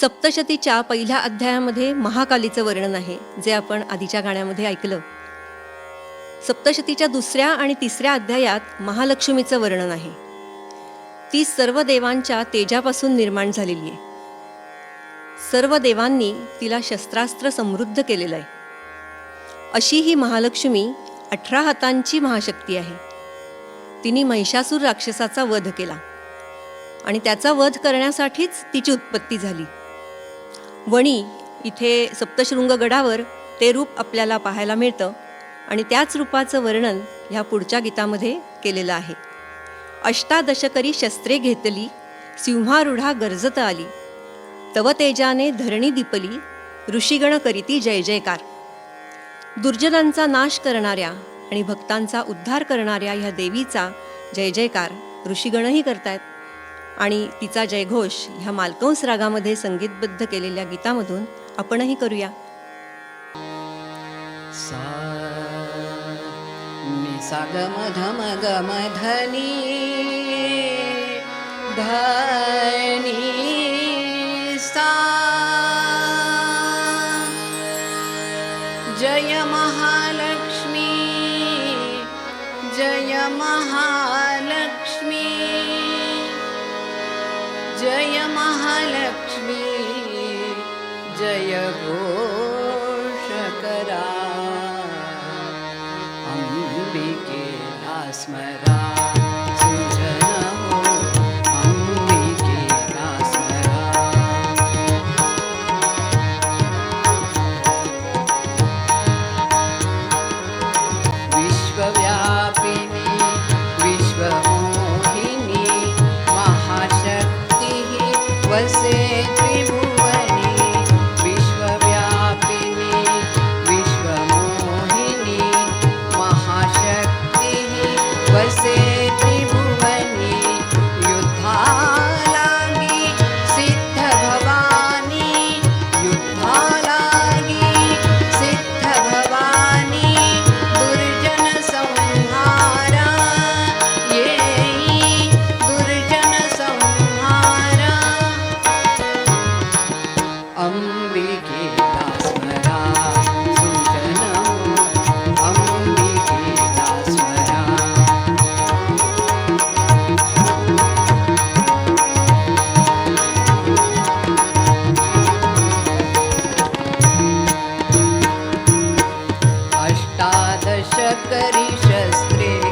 सप्तशतीच्या पहिल्या अध्यायामध्ये महाकालीचं वर्णन आहे जे आपण आधीच्या गाण्यामध्ये ऐकलं. सप्तशतीच्या दुसऱ्या आणि तिसऱ्या अध्यायात महालक्ष्मीचं वर्णन आहे. ती सर्व देवांच्या तेजापासून निर्माण झालेली आहे. सर्व देवांनी तिला शस्त्रास्त्र समृद्ध केलेलं आहे. अशी ही महालक्ष्मी अठरा हातांची महाशक्ती आहे. तिने महिषासूर राक्षसाचा वध केला आणि त्याचा वध करण्यासाठीच तिची उत्पत्ती झाली. वणी इथे सप्तशृंग गडावर ते रूप आपल्याला पाहायला मिळतं आणि त्याच रूपाचं वर्णन ह्या पुढच्या गीतामध्ये केलेलं आहे. अष्टादशकरी शस्त्रे घेतली सिंहारूढा गरजत आली. तव तेजाने धरणी दिपली ऋषीगण करीती जय जयकार. दुर्जनांचा नाश करणाऱ्या आणि भक्तांचा उद्धार करणाऱ्या ह्या देवीचा जय जयकार ऋषीगणही करतायत. आणि तिचा जयघोष ह्या मालकंस रागामध्ये संगीतबद्ध केलेल्या गीतामधून आपणही करूया. सा नि सा गम धनी धनी सा जय महालक्ष्मी जय महालक्ष्मी। जय महालक्ष्मी जय घोषकरा अम्बिके स्मरा वसे त्रिभुवने विश्वव्यापिनी विश्वमोहिनी महाशक्तिः वसे अम्बिके गीता स्मरा सुजनम् अम्बि गीतास्मरा अष्टादशकरिषस्त्रे